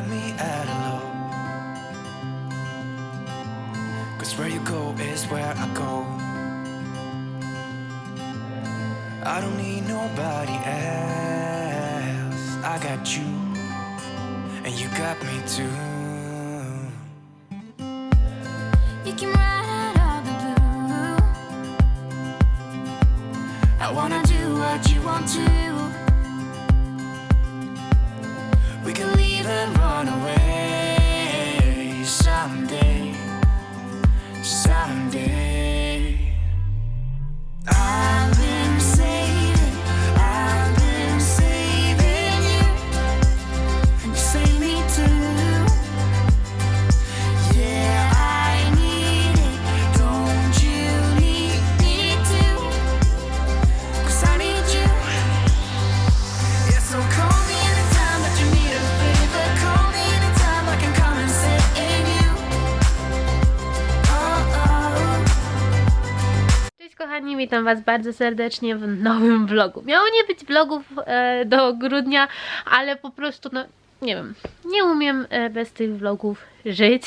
had me at hello. Cause where you go is where I go. I don't need nobody else. I got you, and you got me too. Kochani, witam Was bardzo serdecznie w nowym vlogu. Miało nie być vlogów e, do grudnia, ale po prostu, no nie wiem, nie umiem e, bez tych vlogów żyć.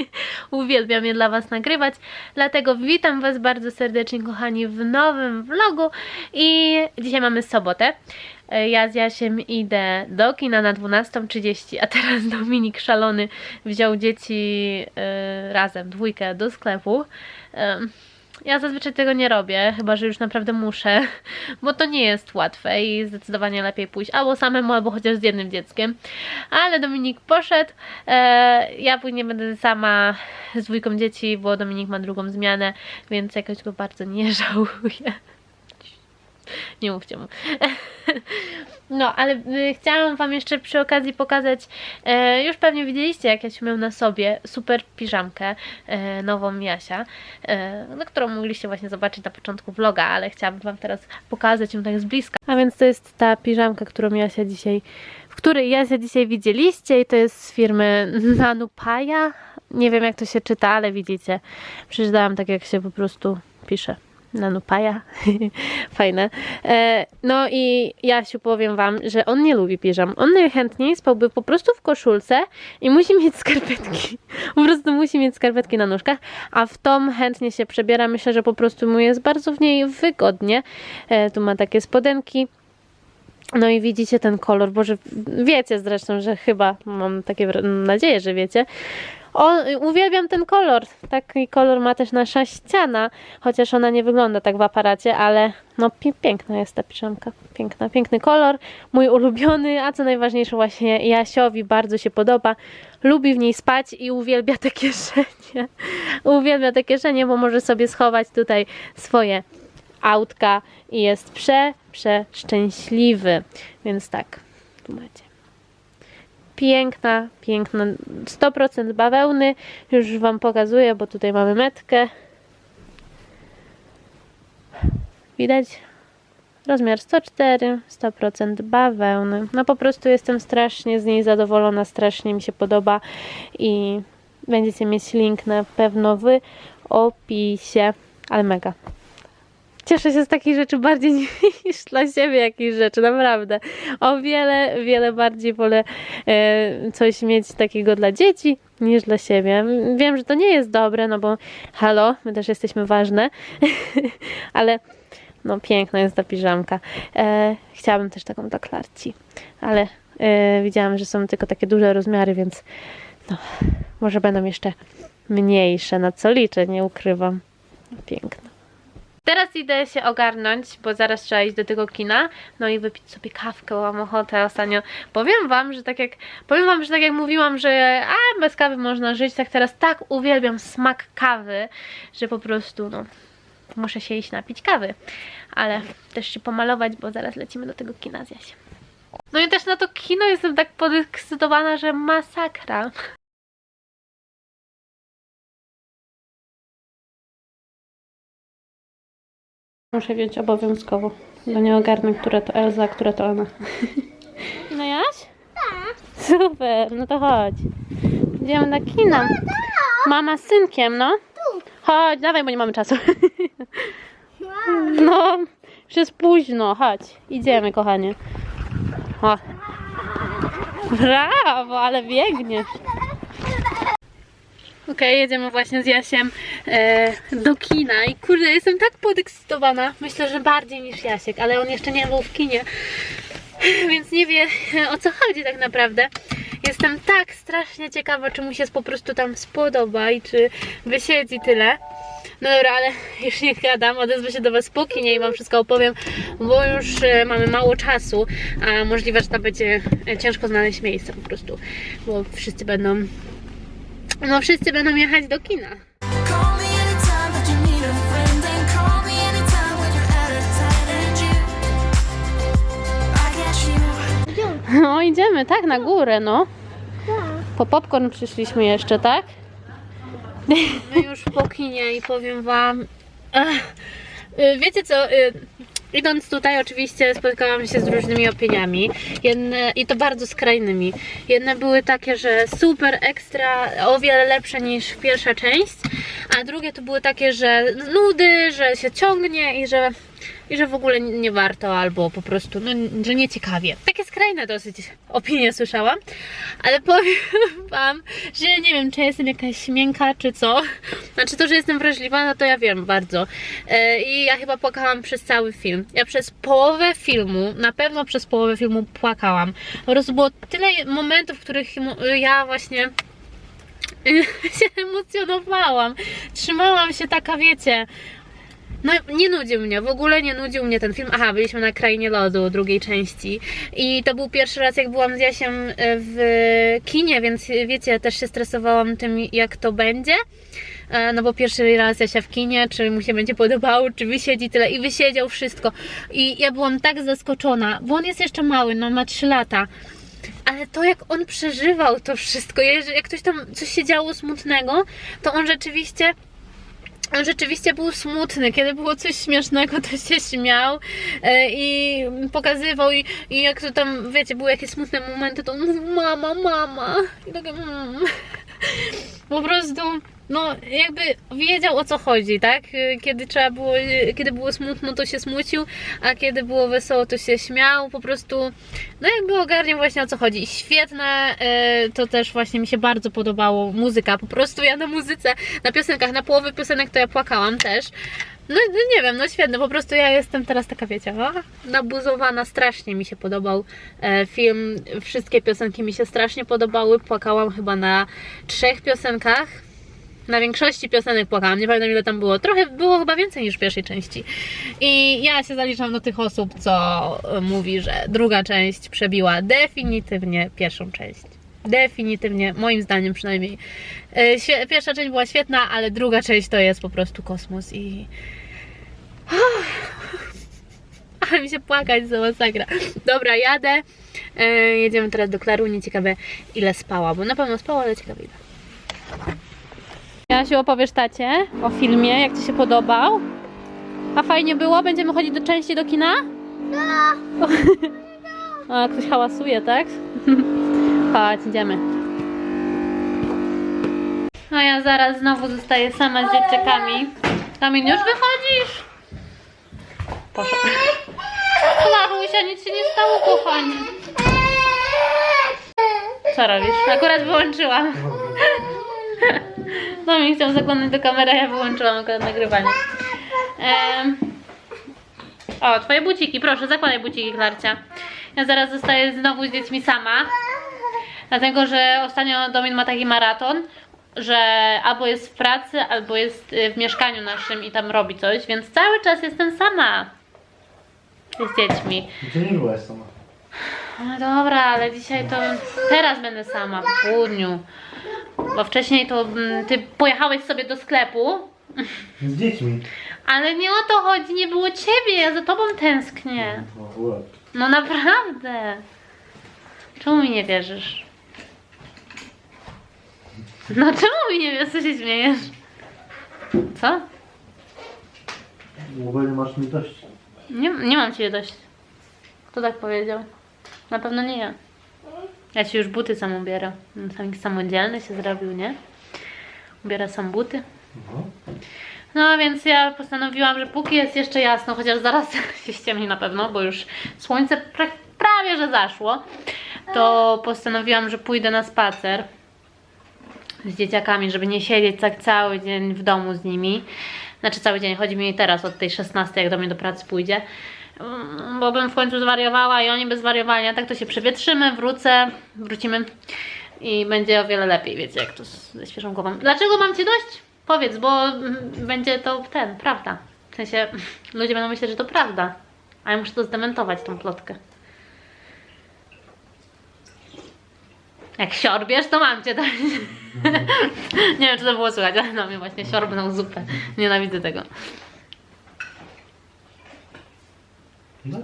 Uwielbiam je dla Was nagrywać, dlatego witam Was bardzo serdecznie kochani w nowym vlogu i dzisiaj mamy sobotę. E, Ja z Jasiem idę do kina na 12.30, a teraz Dominik szalony wziął dzieci e, razem, dwójkę do sklepu. Em, ja zazwyczaj tego nie robię, chyba że już naprawdę muszę, bo to nie jest łatwe i zdecydowanie lepiej pójść albo samemu, albo chociaż z jednym dzieckiem. Ale Dominik poszedł, e, ja później będę sama z dwójką dzieci, bo Dominik ma drugą zmianę, więc jakoś go bardzo nie żałuję. Nie mówcie mu. No, ale y, chciałam Wam jeszcze przy okazji pokazać, e, już pewnie widzieliście, jak ja się miał na sobie super piżamkę e, nową Jasia, e, no, którą mogliście właśnie zobaczyć na początku vloga, ale chciałabym Wam teraz pokazać ją tak z bliska. A więc to jest ta piżamka, którą Jasia dzisiaj, w której Jasia dzisiaj widzieliście i to jest z firmy Nanupaja. Nie wiem jak to się czyta, ale widzicie, przeczytałam tak jak się po prostu pisze. Nanupaja. Fajne. E, no i Jasiu powiem wam, że on nie lubi piżam. On najchętniej spałby po prostu w koszulce i musi mieć skarpetki. Po prostu musi mieć skarpetki na nóżkach, a w tą chętnie się przebiera. Myślę, że po prostu mu jest bardzo w niej wygodnie. E, tu ma takie spodenki. No i widzicie ten kolor, Boże, wiecie zresztą, że chyba, mam takie nadzieję, że wiecie. O, uwielbiam ten kolor. Taki kolor ma też nasza ściana, chociaż ona nie wygląda tak w aparacie, ale no pi- piękna jest ta piżamka. Piękna, piękny kolor, mój ulubiony, a co najważniejsze właśnie Jasiowi bardzo się podoba. Lubi w niej spać i uwielbia te kieszenie. Uwielbia te kieszenie, bo może sobie schować tutaj swoje autka i jest prze, prze szczęśliwy. Więc tak, tu macie. Piękna, piękna, 100% bawełny. Już Wam pokazuję, bo tutaj mamy metkę. Widać? Rozmiar 104, 100% bawełny. No po prostu jestem strasznie z niej zadowolona, strasznie mi się podoba i będziecie mieć link na pewno w opisie. Ale mega. Cieszę się z takich rzeczy bardziej niż dla siebie jakichś rzeczy, naprawdę. O wiele, wiele bardziej wolę e, coś mieć takiego dla dzieci niż dla siebie. Wiem, że to nie jest dobre, no bo halo, my też jesteśmy ważne, ale no piękna jest ta piżamka. E, chciałabym też taką dla Klarci, ale e, widziałam, że są tylko takie duże rozmiary, więc no, może będą jeszcze mniejsze, na co liczę, nie ukrywam. Piękna. Teraz idę się ogarnąć, bo zaraz trzeba iść do tego kina, no i wypić sobie kawkę, mam ochotę ostatnio. Powiem wam, że tak jak powiem wam, że tak jak mówiłam, że a bez kawy można żyć, tak teraz tak uwielbiam smak kawy, że po prostu no muszę się iść napić kawy. Ale też się pomalować, bo zaraz lecimy do tego kina z Jasiem. No i też na to kino jestem tak podekscytowana, że masakra. Muszę wziąć obowiązkowo, bo nie ogarnę, która to Elza, a która to ona. No Jaś? Tak. Super, no to chodź. Idziemy na kino. Mama z synkiem, no. Chodź, dawaj, bo nie mamy czasu. No, już jest późno, chodź. Idziemy, kochanie. O. Brawo, ale biegniesz. Okej, jedziemy właśnie z Jasiem e, do kina i kurde, jestem tak podekscytowana. Myślę, że bardziej niż Jasiek, ale on jeszcze nie był w kinie, więc nie wie o co chodzi tak naprawdę. Jestem tak strasznie ciekawa, czy mu się po prostu tam spodoba i czy wysiedzi tyle. No dobra, ale już nie gadam, odezwę się do Was po kinie i Wam wszystko opowiem, bo już e, mamy mało czasu, a możliwe, że tam będzie e, ciężko znaleźć miejsce po prostu, bo wszyscy będą, no wszyscy będą jechać do kina. No idziemy, tak, na górę, no. Po popcorn przyszliśmy jeszcze, tak? My już po kinie i powiem wam... Ach, y, wiecie co, y, idąc tutaj oczywiście spotkałam się z różnymi opiniami Jedne, i to bardzo skrajnymi. Jedne były takie, że super, ekstra, o wiele lepsze niż pierwsza część, a drugie to były takie, że nudy, że się ciągnie i że i że w ogóle nie warto, albo po prostu, no, że nie ciekawie. Takie skrajne dosyć opinie słyszałam, ale powiem Wam, że nie wiem, czy jestem jakaś miękka, czy co. Znaczy to, że jestem wrażliwa, no to ja wiem bardzo. E, I ja chyba płakałam przez cały film. Ja przez połowę filmu, na pewno przez połowę filmu płakałam. Po prostu było tyle momentów, w których ja właśnie się emocjonowałam. Trzymałam się taka, wiecie, no nie nudził mnie, w ogóle nie nudził mnie ten film. Aha, byliśmy na Krainie Lodu drugiej części i to był pierwszy raz jak byłam z Jasiem e, w kinie, więc wiecie, też się stresowałam tym jak to będzie. E, No bo pierwszy raz Jasia w kinie, czy mu się będzie podobało, czy wysiedzi tyle i wysiedział wszystko. I ja byłam tak zaskoczona, bo on jest jeszcze mały, no ma 3 lata. Ale to jak on przeżywał to wszystko, jak ktoś tam coś się działo smutnego, to on rzeczywiście on rzeczywiście był smutny. Kiedy było coś śmiesznego, to się śmiał e, i pokazywał i, i jak to tam, wiecie, były jakieś smutne momenty, to mama, mama. I takie mm. Po prostu, no jakby wiedział o co chodzi, tak? E, Kiedy trzeba było, e, kiedy było smutno, to się smucił, a kiedy było wesoło, to się śmiał. Po prostu, no jakby ogarniał właśnie o co chodzi. Świetne, e, to też właśnie mi się bardzo podobało. Muzyka, po prostu ja na muzyce, na piosenkach, na połowie piosenek to ja płakałam też. No, no nie wiem, no świetne, po prostu ja jestem teraz taka, wiecie, o, nabuzowana, strasznie mi się podobał e, film, wszystkie piosenki mi się strasznie podobały, płakałam chyba na trzech piosenkach, na większości piosenek płakałam, nie pamiętam ile tam było, trochę było chyba więcej niż w pierwszej części i ja się zaliczam do tych osób, co e, mówi, że druga część przebiła definitywnie pierwszą część. Definitywnie, moim zdaniem przynajmniej. E, Pierwsza część była świetna, ale druga część to jest po prostu kosmos i. Ale mi się płakać za masakra. Dobra, jadę. E, jedziemy teraz do Klaruni. Ciekawe ile spała, bo na pewno spała, ale ciekawe ile. Jasiu, opowiesz tacie o filmie, jak Ci się podobał? A fajnie było? Będziemy chodzić do części do kina? No. A, ktoś hałasuje, tak? Chodź, idziemy. A ja zaraz znowu zostaję sama z dzieciakami. Kamień, już wychodzisz? Poszedł. Klarusia, nic się nie stało, kochanie. Co robisz? Akurat wyłączyłam. No mi chciał zaglądać do kamery, a ja wyłączyłam akurat nagrywanie. Em, o, twoje buciki, proszę, zakładaj buciki, Klarcia. Ja zaraz zostaję znowu z dziećmi sama. Dlatego, że ostatnio Domin ma taki maraton, że albo jest w pracy, albo jest y, w mieszkaniu naszym i tam robi coś, więc cały czas jestem sama z dziećmi. Gdzie nie byłaś sama? No dobra, ale dzisiaj to teraz będę sama po południu. Bo wcześniej to mm, ty pojechałeś sobie do sklepu, Z dziećmi. ale nie o to chodzi, nie było ciebie, ja za tobą tęsknię. O, łeb. No naprawdę. Czemu mi nie wierzysz? No czemu mi nie wierzysz, co się śmiejesz? Co? Bo nie masz mi dość. Nie, nie mam ciebie dość. Kto tak powiedział? Na pewno nie ja. Ja ci już buty sam ubieram. Sam samodzielny się zrobił, nie? Ubiera sam buty. No. No więc ja postanowiłam, że póki jest jeszcze jasno, chociaż zaraz się ściemni na pewno, bo już słońce pra prawie że zaszło, to postanowiłam, że pójdę na spacer z dzieciakami, żeby nie siedzieć tak cały dzień w domu z nimi. Znaczy cały dzień, chodzi mi teraz od tej 16, jak do mnie do pracy pójdzie. Mm, Bo bym w końcu zwariowała i oni by zwariowali, a tak to się przewietrzymy, wrócę, wrócimy i będzie o wiele lepiej, wiecie, jak to ze świeżą głową. Dlaczego mam Cię dość? Powiedz, bo mm, będzie to ten, prawda. W sensie, ludzie będą myśleć, że to prawda, a ja muszę to zdementować, tą plotkę. Jak siorbiesz, to mam cię dać. nie wiem, czy to było słychać, ale na mnie właśnie siorbnął zupę. Nienawidzę tego. No.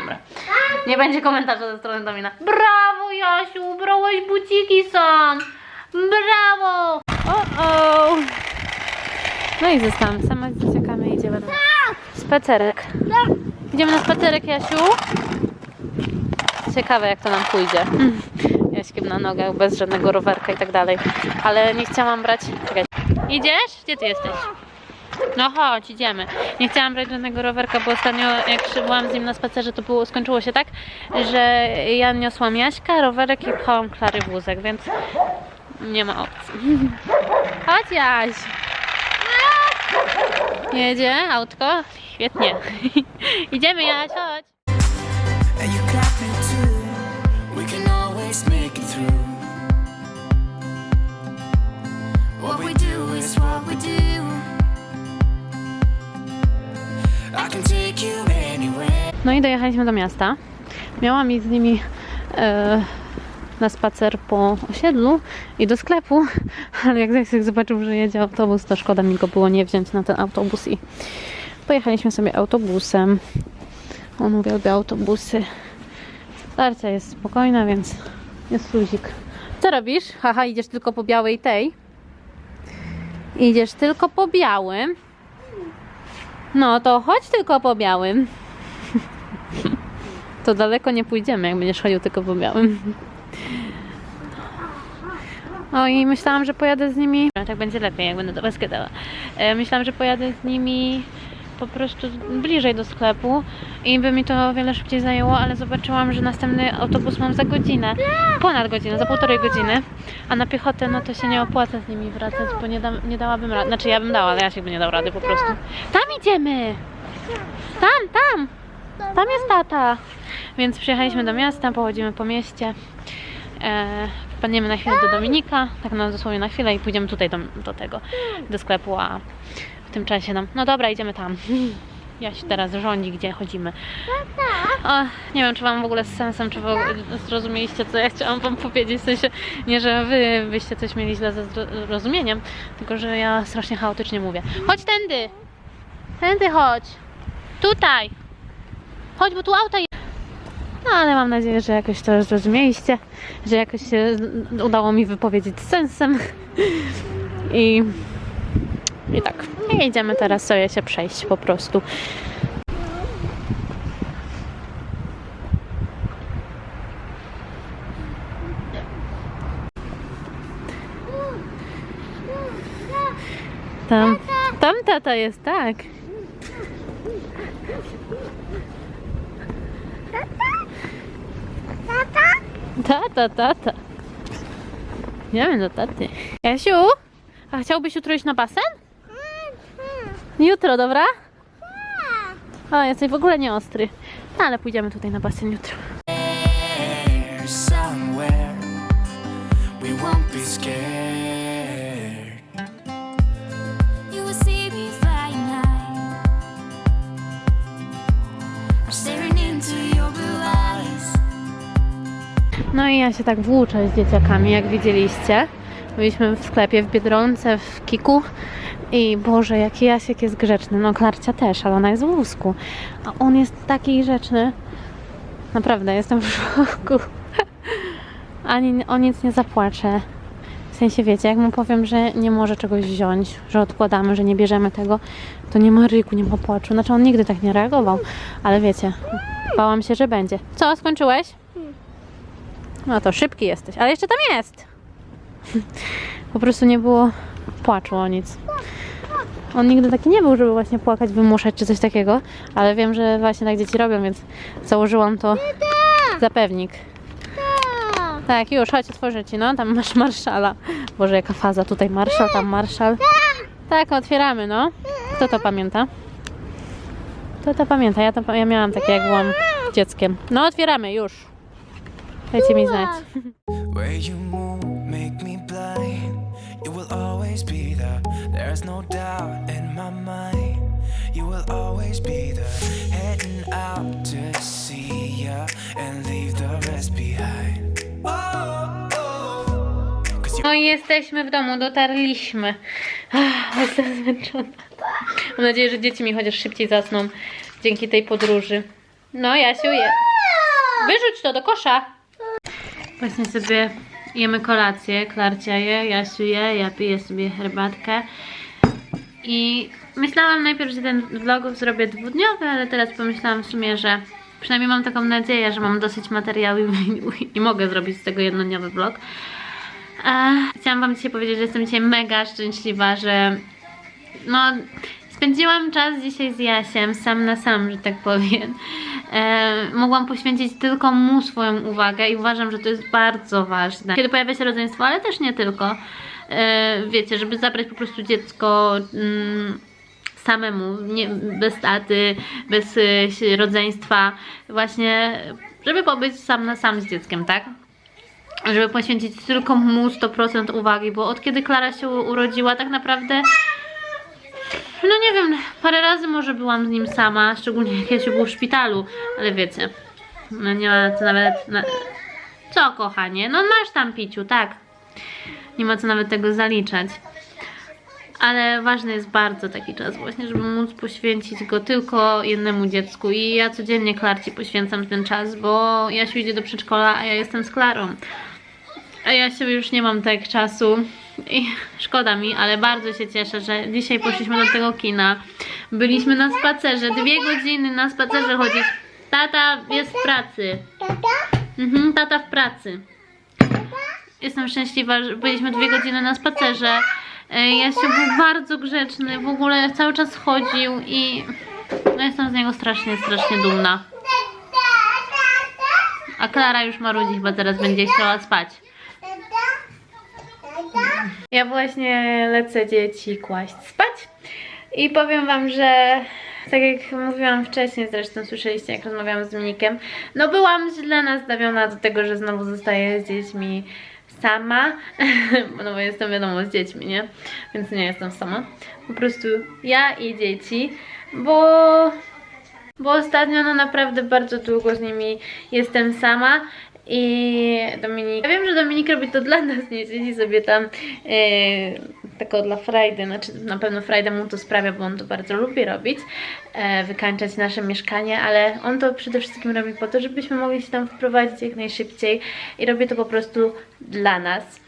Dobra. Nie będzie komentarza ze strony Domina. Brawo, Jasiu, ubrałeś buciki sam. Brawo. O, o. No i zostałam sama z dzieciakami i idziemy na spacerek. Idziemy na spacerek, Jasiu. Ciekawe, jak to nam pójdzie. Jaśkiem na nogach, bez żadnego rowerka i tak dalej. Ale nie chciałam brać... Czekaj. Idziesz? Gdzie ty jesteś? No chodź, idziemy. Nie chciałam brać żadnego rowerka, bo ostatnio jak byłam z nim na spacerze, to było, skończyło się tak, że ja niosłam Jaśka, rowerek i pchałam Klary wózek, więc nie ma opcji. Chodź Jaś! Jedzie autko? Świetnie. Idziemy Jaś, chodź. No i dojechaliśmy do miasta. Miałam iść z nimi e, na spacer po osiedlu i do sklepu, ale jak Zajsek zobaczył, że jedzie autobus, to szkoda mi go było nie wziąć na ten autobus i pojechaliśmy sobie autobusem. On uwielbia autobusy. Starca jest spokojna, więc jest luzik. Co robisz? Haha, idziesz tylko po białej tej. Idziesz tylko po białym. No to chodź tylko po białym. To daleko nie pójdziemy, jak będziesz chodził tylko po białym. O i myślałam, że pojadę z nimi. Tak będzie lepiej, jak będę do Was gadała. E, Myślałam, że pojadę z nimi po prostu bliżej do sklepu i by mi to o wiele szybciej zajęło, ale zobaczyłam, że następny autobus mam za godzinę. Ponad godzinę, za półtorej godziny. A na piechotę no to się nie opłaca z nimi wracać, bo nie, dam, nie dałabym rady. Znaczy ja bym dała, ale ja się by nie dał rady po prostu. Tam idziemy! Tam, tam! Tam jest tata. Więc przyjechaliśmy do miasta, pochodzimy po mieście. E, wpadniemy na chwilę do Dominika, tak no dosłownie na chwilę i pójdziemy tutaj do, do tego, do sklepu, a w tym czasie nam, no dobra, idziemy tam. Ja się teraz rządzi, gdzie chodzimy. O, nie wiem, czy wam w ogóle z sensem, czy zrozumieliście, co ja chciałam wam powiedzieć. W sensie, nie, że wy byście coś mieli źle ze zro- zrozumieniem, tylko że ja strasznie chaotycznie mówię. Chodź tędy! Tędy chodź! Tutaj! Chodź, bo tu auta jest. No ale mam nadzieję, że jakoś to zrozumieliście, że jakoś się udało mi wypowiedzieć z sensem. I, i tak. I idziemy teraz sobie się przejść po prostu. Tam, tam tata jest, tak. Tata, tata. Idziemy do taty. Jasiu, a chciałbyś jutro iść na basen? Jutro, dobra? O, jesteś w ogóle nieostry. No, ale pójdziemy tutaj na basen jutro. No i ja się tak włóczę z dzieciakami, jak widzieliście. Byliśmy w sklepie w Biedronce, w Kiku i Boże, jaki Jasiek jest grzeczny. No Klarcia też, ale ona jest w wózku. A on jest taki grzeczny. Naprawdę, jestem w szoku. Ani o nic nie zapłacze. W sensie wiecie, jak mu powiem, że nie może czegoś wziąć, że odkładamy, że nie bierzemy tego, to nie ma ryku, nie ma płaczu. Znaczy on nigdy tak nie reagował, ale wiecie, bałam się, że będzie. Co, skończyłeś? No to szybki jesteś, ale jeszcze tam jest. Po prostu nie było płaczu o nic. On nigdy taki nie był, żeby właśnie płakać, wymuszać czy coś takiego, ale wiem, że właśnie tak dzieci robią, więc założyłam to za pewnik. Tak, już, chodź, otworzę ci, no, tam masz marszala. Boże, jaka faza, tutaj marszal, tam marszal. Tak, otwieramy, no. Kto to pamięta? Kto to pamięta? Ja, to, ja miałam takie, jak byłam dzieckiem. No, otwieramy, już. Dajcie mi znać. Where you move, make me blind. You will always be there. There's no doubt in my mind. You will always be there. Heading out to see ya and leave the rest behind. Oh, oh. No i jesteśmy w domu, dotarliśmy. Ach, Jestem zmęczona. Mam nadzieję, że dzieci mi chociaż szybciej zasną dzięki tej podróży. No, Jasiu, je. Wyrzuć to do kosza. Właśnie sobie jemy kolację. Klarcia je, Jasiu je, ja piję sobie herbatkę. I myślałam najpierw, że ten vlogów zrobię dwudniowy, ale teraz pomyślałam w sumie, że przynajmniej mam taką nadzieję, że mam dosyć materiału i, i mogę zrobić z tego jednodniowy vlog. E, chciałam Wam dzisiaj powiedzieć, że jestem dzisiaj mega szczęśliwa, że no, spędziłam czas dzisiaj z Jasiem, sam na sam, że tak powiem. E, mogłam poświęcić tylko mu swoją uwagę i uważam, że to jest bardzo ważne. Kiedy pojawia się rodzeństwo, ale też nie tylko. E, wiecie, żeby zabrać po prostu dziecko mm, samemu, nie, bez taty, bez e, rodzeństwa, właśnie, żeby pobyć sam na sam z dzieckiem, tak? żeby poświęcić tylko mu 100% uwagi, bo od kiedy Klara się urodziła, tak naprawdę no nie wiem, parę razy może byłam z nim sama, szczególnie jak Jasiu był w szpitalu, ale wiecie, no nie ma co nawet, na... co kochanie, no masz tam piciu, tak, nie ma co nawet tego zaliczać. Ale ważny jest bardzo taki czas właśnie, żeby móc poświęcić go tylko jednemu dziecku. I ja codziennie Klarci poświęcam ten czas, bo Jasiu idzie do przedszkola, a ja jestem z Klarą. A ja się już nie mam tak czasu i szkoda mi, ale bardzo się cieszę, że dzisiaj poszliśmy do tego kina. Byliśmy na spacerze, dwie godziny na spacerze chodzić. Tata jest w pracy. Mhm, tata w pracy. Jestem szczęśliwa, że byliśmy dwie godziny na spacerze. E, Jasiu był bardzo grzeczny, w ogóle cały czas chodził i no jestem z niego strasznie, strasznie dumna. A Klara już marudzi, chyba zaraz będzie chciała spać. Ja właśnie lecę dzieci kłaść spać i powiem Wam, że tak jak mówiłam wcześniej, zresztą słyszeliście jak rozmawiałam z Dominikiem, no byłam źle nastawiona do tego, że znowu zostaję z dziećmi sama, no bo jestem wiadomo z dziećmi, nie? Więc nie jestem sama. Po prostu ja i dzieci, bo bo ostatnio no naprawdę bardzo długo z nimi jestem sama i Dominik, ja wiem, że Dominik robi to dla nas, nie siedzi sobie tam yy, tylko dla frajdy, znaczy na pewno frajdę mu to sprawia, bo on to bardzo lubi robić, e, wykańczać nasze mieszkanie, ale on to przede wszystkim robi po to, żebyśmy mogli się tam wprowadzić jak najszybciej i robi to po prostu dla nas.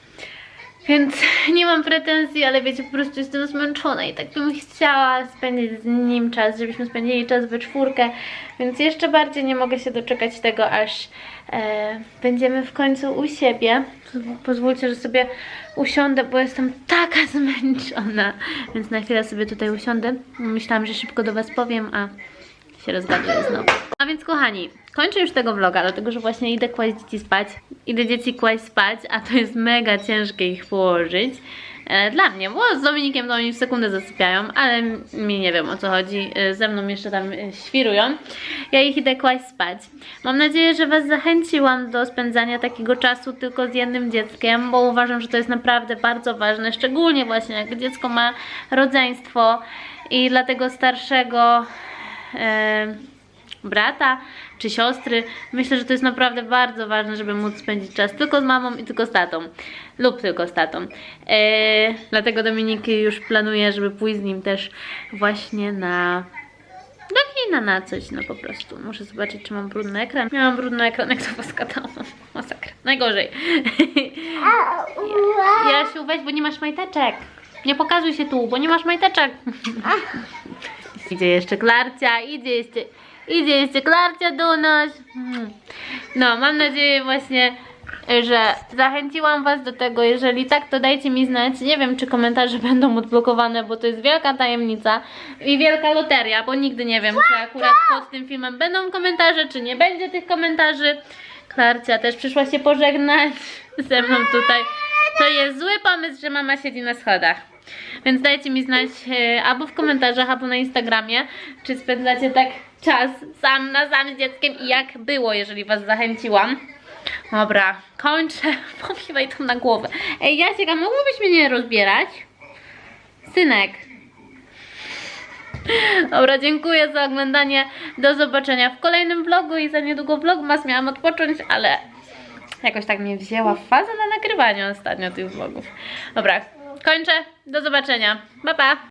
Więc nie mam pretensji, ale wiecie, po prostu jestem zmęczona i tak bym chciała spędzić z nim czas, żebyśmy spędzili czas we czwórkę, więc jeszcze bardziej nie mogę się doczekać tego, aż e, będziemy w końcu u siebie. Pozwólcie, że sobie usiądę, bo jestem taka zmęczona, więc na chwilę sobie tutaj usiądę. Myślałam, że szybko do Was powiem, a się rozgaduję znowu. A więc kochani, kończę już tego vloga, dlatego że właśnie idę kłaść dzieci spać. Idę dzieci kłaść spać, a to jest mega ciężkie ich położyć. E, dla mnie, bo z Dominikiem to oni w sekundę zasypiają, ale mi nie wiem o co chodzi. E, ze mną jeszcze tam e, świrują. Ja ich idę kłaść spać. Mam nadzieję, że Was zachęciłam do spędzania takiego czasu tylko z jednym dzieckiem, bo uważam, że to jest naprawdę bardzo ważne, szczególnie właśnie jak dziecko ma rodzeństwo i dla tego starszego brata czy siostry. Myślę, że to jest naprawdę bardzo ważne, żeby móc spędzić czas tylko z mamą i tylko z tatą. Lub tylko z tatą. E, dlatego Dominik już planuje, żeby pójść z nim też właśnie na do kina na coś, no po prostu. Muszę zobaczyć, czy mam brudny ekran. Miałam brudny ekran, jak to poskatałam. Masakra. Najgorzej. Ja- Jasiu, weź, bo nie masz majteczek. Nie pokazuj się tu, bo nie masz majteczek. Idzie jeszcze Klarcia, idzie jeszcze, idzie jeszcze Klarcia do nas. Mm. No, mam nadzieję właśnie, że zachęciłam Was do tego. Jeżeli tak, to dajcie mi znać. Nie wiem, czy komentarze będą odblokowane, bo to jest wielka tajemnica i wielka loteria, bo nigdy nie wiem, czy akurat pod tym filmem będą komentarze, czy nie będzie tych komentarzy. Klarcia też przyszła się pożegnać ze mną tutaj. To jest zły pomysł, że mama siedzi na schodach. Więc dajcie mi znać e, albo w komentarzach, albo na Instagramie, czy spędzacie tak czas sam na sam z dzieckiem i jak było, jeżeli Was zachęciłam. Dobra, kończę. Pomiewaj to na głowę. Ej, Jasiek, a mógłbyś mnie nie rozbierać? Synek. Dobra, dziękuję za oglądanie. Do zobaczenia w kolejnym vlogu i za niedługo vlogmas miałam odpocząć, ale jakoś tak mnie wzięła faza na nagrywanie ostatnio tych vlogów. Dobra, kończę. Do zobaczenia. Pa, pa.